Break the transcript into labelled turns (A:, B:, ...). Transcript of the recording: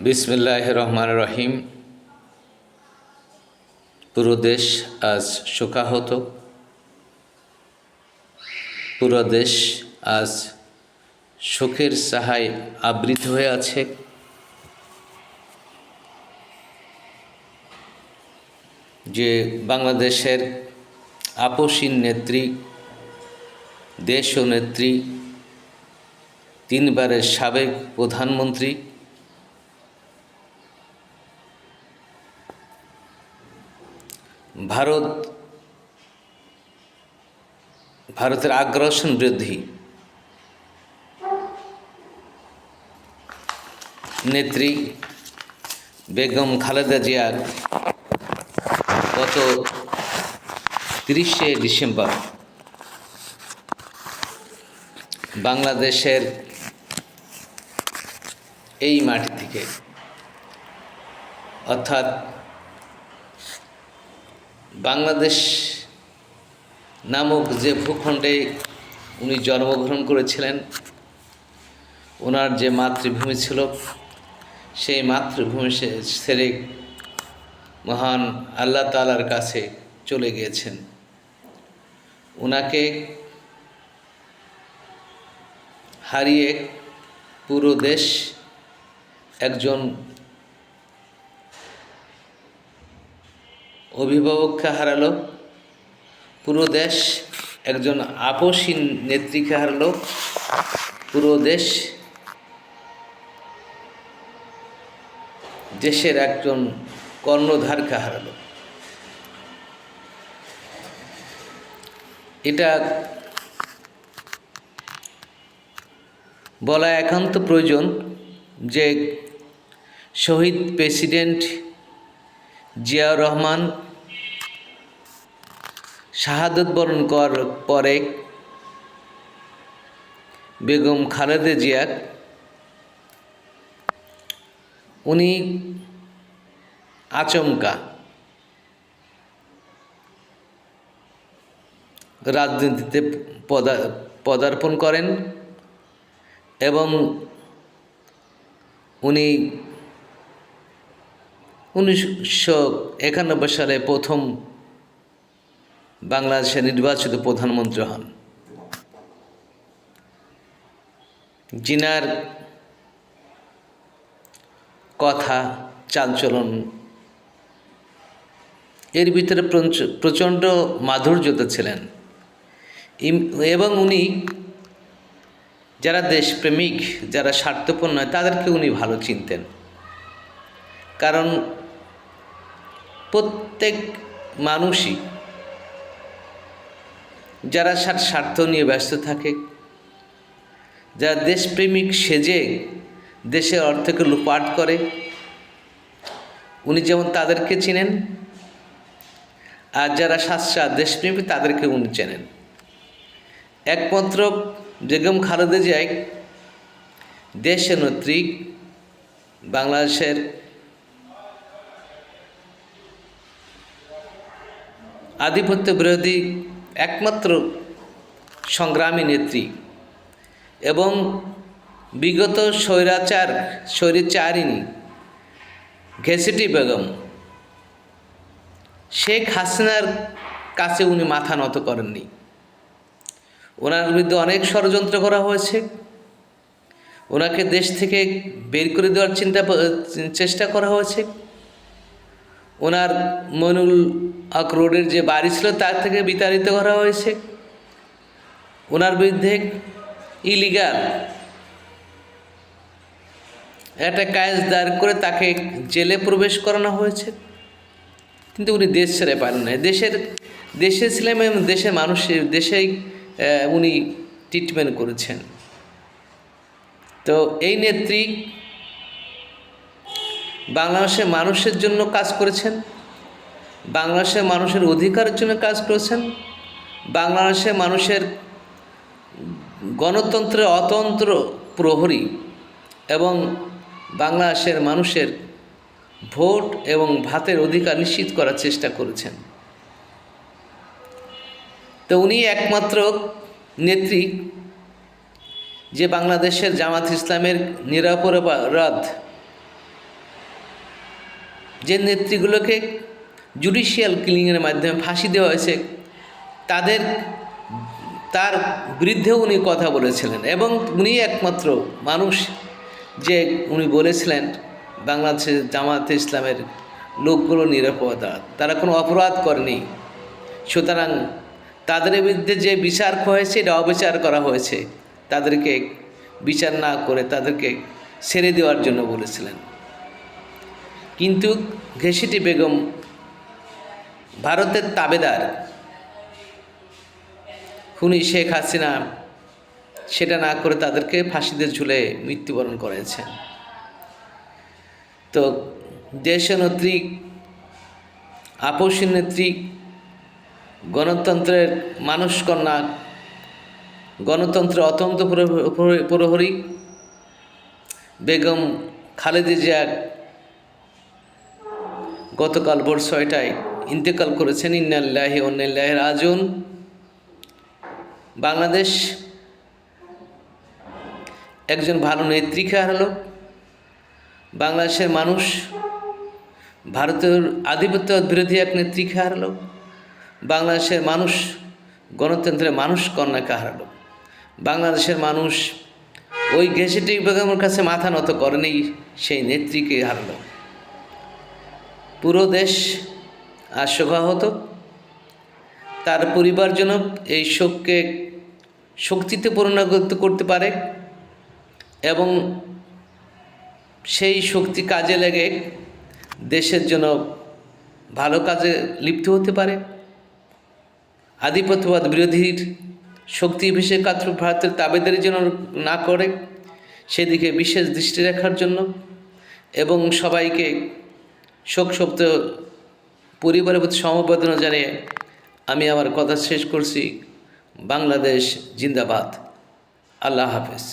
A: বিসমিল্লাহ রহমান রহিম। পুরো দেশ আজ শোকাহত। পুরো দেশ আজ শোকের সাহায় আবৃত হয়ে আছে। যে বাংলাদেশের আপসীন নেত্রী দেশ ও নেত্রী তিনবারের সাবেক প্রধানমন্ত্রী ভারত, ভারতের আগ্রাসন বৃদ্ধি, নেত্রী বেগম খালেদা জিয়ার গত তিরিশে ডিসেম্বর বাংলাদেশের এই মাটি থেকে, অর্থাৎ বাংলাদেশ নামক যে ভূখণ্ডে উনি জন্মগ্রহণ করেছিলেন, ওনার যে মাতৃভূমি ছিল, সেই মাতৃভূমি ছেড়ে মহান আল্লাহ তালার কাছে চলে গিয়েছেন। ওনাকে হারিয়ে পুরো দেশ একজন অভিভাবককে হারালো। পুরো দেশ একজন আপসীন নেত্রীকে হারালো। পুরো দেশ দেশের একজন কর্ণধারকে হারালো। এটা বলা একান্ত প্রয়োজন যে শহীদ প্রেসিডেন্ট জিয়াউর রহমান, শাহাদত বরণ কর, পরে বেগম খালেদা জিয়া, উনি আচমকা রাজনীতিতে পদা, পদার্পণ করেন এবং উনি উনিশশো একানব্বই সালে প্রথম বাংলাদেশের নির্বাচিত প্রধানমন্ত্রী হন। জিনার কথা, চালচলন, এর ভিতরে প্রচণ্ড মাধুর্যতা ছিলেন। এবং উনি যারা দেশপ্রেমিক, যারা স্বার্থপর নয়, তাদেরকে উনি ভালো চিনতেন। কারণ প্রত্যেক মানুষই যারা স্বার- স্বার্থ নিয়ে ব্যস্ত থাকে, যারা দেশপ্রেমিক সেজে দেশের অর্থকে লুপাট করে, উনি যেমন তাদেরকে চিনেন, আর যারা সাচ্চা দেশপ্রেমী তাদেরকে উনি চেনেন। একমাত্র বেগম খালেদা জিয়াই দেশের নেত্রী বাংলাদেশের আধিপত্য বিরোধী একমাত্র সংগ্রামী নেত্রী এবং বিগত স্বৈরাচার, স্বৈরাচারিণী ঘেসিটি বেগম। শেখ হাসিনার কাছে উনি মাথা নত করেননি। ওনার বিরুদ্ধে অনেক ষড়যন্ত্র করা হয়েছে। ওনাকে দেশ থেকে বের করে দেওয়ার চিন্তা, চেষ্টা করা হয়েছে। ওনার মনুল হক যে বাড়ি ছিল, তার থেকে বিতাড়িত করা হয়েছে। ওনার বিরুদ্ধে ইলিগাল একটা কাজ দায়ের করে তাকে জেলে প্রবেশ করানো হয়েছে। কিন্তু উনি দেশ ছেড়ে পারেন না দেশের দেশে ছিলেন এবং দেশের মানুষের, দেশেই উনি ট্রিটমেন্ট করেছেন। তো এই নেত্রী বাংলাদেশের মানুষের জন্য কাজ করেছেন। বাংলাদেশের মানুষের অধিকারের জন্য কাজ করেছেন। বাংলাদেশের মানুষের গণতন্ত্রের অতন্ত্র প্রহরী এবং বাংলাদেশের মানুষের ভোট এবং ভাতের অধিকার নিশ্চিত করার চেষ্টা করেছেন। তো উনি একমাত্র নেত্রী যে বাংলাদেশের জামাত ইসলামের নিরাপরাধ যে নেত্রীগুলোকে জুডিশিয়াল কিলিংয়ের মাধ্যমে ফাঁসি দেওয়া হয়েছে, তাদের, তার বিরুদ্ধেও উনি কথা বলেছিলেন এবং উনি একমাত্র মানুষ যে উনি বলেছিলেন বাংলাদেশের জামাতে ইসলামের লোকগুলো নিরাপদা, তারা কোনো অপরাধ করেনি। সুতরাং তাদের বিরুদ্ধে যে বিচার হয়েছে, এটা অবিচার করা হয়েছে। তাদেরকে বিচার না করে তাদেরকে ছেড়ে দেওয়ার জন্য বলেছিলেন। কিন্তু ঘেসিটি বেগম ভারতের তাবেদার। খুনি শেখ হাসিনা সেটা না করে তাদেরকে ফাঁসিতে ঝুলে মৃত্যুবরণ করেছেন। তো দেশনেত্রী আপসী নেত্রী গণতন্ত্রের মানুষ কন্যা, গণতন্ত্রের অত্যন্ত প্রহ- প্রহ- প্রহরী বেগম খালেদা জিয়া গতকাল ভোর ছয়টায় ইন্তেকাল করেছেন ইন্নাল্লাহি অন্যাল্লাহ রাজন বাংলাদেশ একজন ভালো নেত্রীকে হারালো বাংলাদেশের মানুষ ভারতের আধিপত্য বিরোধী এক নেত্রীকে হারালো বাংলাদেশের মানুষ গণতন্ত্রের মানুষ কন্যাকে হারালো বাংলাদেশের মানুষ ওই গেসেটি বেগমের কাছে মাথা নত করেনি সেই নেত্রীকে হারালো। পুরো দেশ আর শোকাহত তার পরিবারজন এই শোককে শক্তিতে পরিণত করতে পারে এবং সেই শক্তি কাজে লেগে দেশের জন্য ভালো কাজে লিপ্ত হতে পারে। আধিপত্যবাদ বিরোধীর শক্তি বিশেষ কাত্র ভারতের তাবেদারি যেন না করে, সেদিকে বিশেষ দৃষ্টি রাখার জন্য এবং সবাইকে শোকসপ্ত পরিবারের প্রতি সমবেদনা জানিয়ে আমি আমার কথা শেষ করছি। বাংলাদেশ জিন্দাবাদ। আল্লাহ হাফেজ।